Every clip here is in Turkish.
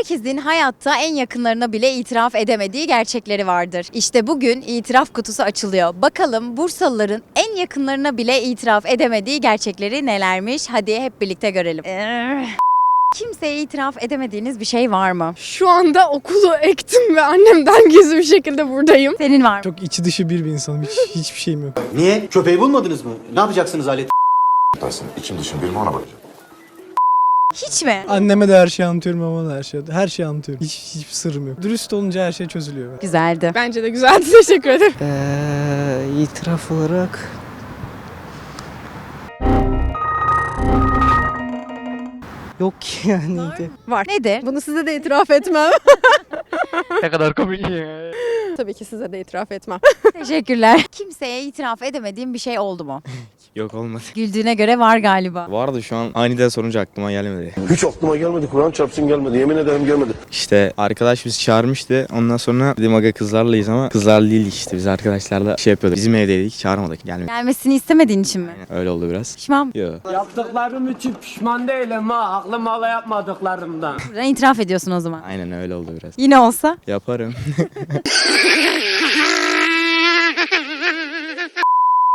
Herkesin hayatta en yakınlarına bile itiraf edemediği gerçekleri vardır. İşte bugün itiraf kutusu açılıyor. Bakalım Bursalıların en yakınlarına bile itiraf edemediği gerçekleri nelermiş? Hadi hep birlikte görelim. Kimseye itiraf edemediğiniz bir şey var mı? Şu anda okulu ektim ve annemden gizli bir şekilde buradayım. Senin var mı? Çok içi dışı bir bir insanım. Hiç, hiçbir şeyim yok. Niye? Köpeği bulmadınız mı? Ne yapacaksınız alet? Dersin içim dışım bir mi ona bakacağım. Hiç mi? Anneme de her şeyi anlatıyorum babama da her şeyi. Her şeyi anlatıyorum. Hiç, hiçbir sırrım yok. Dürüst olunca her şey çözülüyor. Güzeldi. Bence de güzeldi. Teşekkür ederim. Ee, itiraf olarak Yok yani. Var. Nedir? Bunu size de itiraf etmem. ne kadar komik. Tabii ki size de itiraf etmem. Teşekkürler. Kimseye itiraf edemediğim bir şey oldu mu? Yok olmadı. Güldüğüne göre var galiba. Vardı şu an aniden sorunca aklıma gelmedi. Hiç aklıma gelmedi. Kur'an çarpsın gelmedi. Yemin ederim gelmedi. İşte arkadaş bizi çağırmıştı. Ondan sonra dedim aga kızlarlayız ama kızlar değil işte. Biz arkadaşlarla şey yapıyorduk. Bizim evdeydik çağırmadık gelmedi. Gelmesini istemediğin için mi? Öyle oldu biraz. Pişman mı? Yok. Yaptıklarım için pişman değilim ha. Aklım hala yapmadıklarımdan. Buradan itiraf ediyorsun o zaman. Aynen öyle oldu biraz. Yine olsa. Yaparım.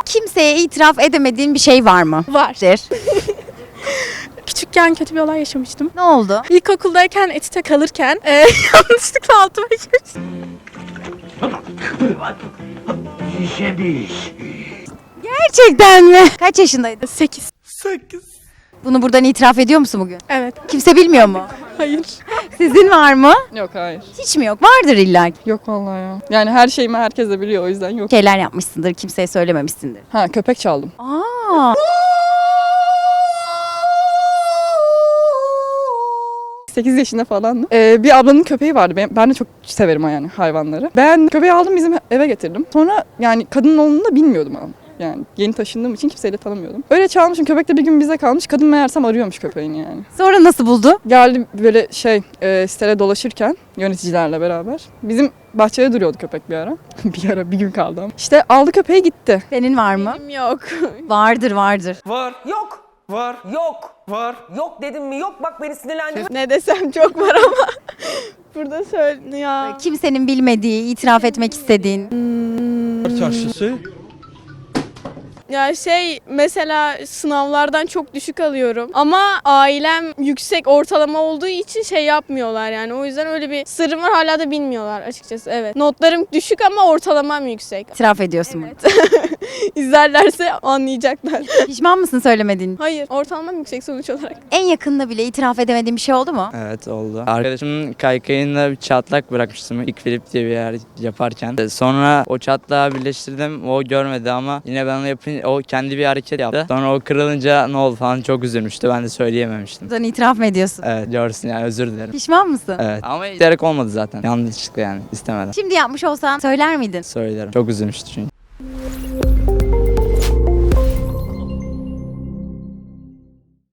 Kimseye itiraf edemediğin bir şey var mı? Var. Der. Küçükken kötü bir olay yaşamıştım. Ne oldu? İlkokuldayken etüte kalırken e, yanlışlıkla altıma girmiştim. Gerçekten mi? Kaç yaşındaydın? 8. Bunu buradan itiraf ediyor musun bugün? Evet. Kimse bilmiyor mu? Hayır. Sizin var mı? Yok hayır. Hiç mi yok? Vardır illa ki. Yok vallahi ya. Yani her şeyimi herkes de biliyor o yüzden yok. Şeyler yapmışsındır, kimseye söylememişsindir. Ha köpek çaldım. Aa. Sekiz yaşında falandım. Ee, bir ablanın köpeği vardı. Ben, ben de çok severim yani hayvanları. Ben köpeği aldım bizim eve getirdim. Sonra yani kadının olduğunu da bilmiyordum ama. Yani yeni taşındığım için kimseyi de tanımıyordum. Öyle çalmışım. Köpek de bir gün bize kalmış. Kadın meğersem arıyormuş köpeğini yani. Sonra nasıl buldu? Geldi böyle şey e, sitede dolaşırken yöneticilerle beraber. Bizim bahçede duruyordu köpek bir ara. bir ara bir gün kaldı ama. İşte aldı köpeği gitti. Senin var mı? Benim yok. Vardır, vardır. Var. Yok. Var. Yok. Var. Yok dedim mi? Yok bak beni sinirlendirme. ne desem çok var ama. Burada söyle ya. Kimsenin bilmediği, itiraf etmek istediğin. Çarşısı. Ya şey mesela sınavlardan çok düşük alıyorum ama ailem yüksek ortalama olduğu için şey yapmıyorlar yani o yüzden öyle bir sırrım var hala da bilmiyorlar açıkçası evet. Notlarım düşük ama ortalamam yüksek. İtiraf ediyorsun bunu. İzlerlerse anlayacaklar. Pişman mısın söylemediğin? Hayır ortalamam yüksek sonuç olarak. En yakında bile itiraf edemediğin bir şey oldu mu? Evet oldu. Arkadaşımın kaykayında bir çatlak bırakmıştım ilk flip diye bir yer yaparken. Sonra o çatlağı birleştirdim. O görmedi ama yine ben onu yapınca o kendi bir hareket yaptı. Sonra o kırılınca ne oldu falan çok üzülmüştü. Ben de söyleyememiştim. Buradan itiraf mı ediyorsun? Evet görsün yani özür dilerim. Pişman mısın? Evet ama isteyerek olmadı zaten. Yanlışlıkla yani istemeden. Şimdi yapmış olsan söyler miydin? Söylerim. Çok üzülmüştü çünkü.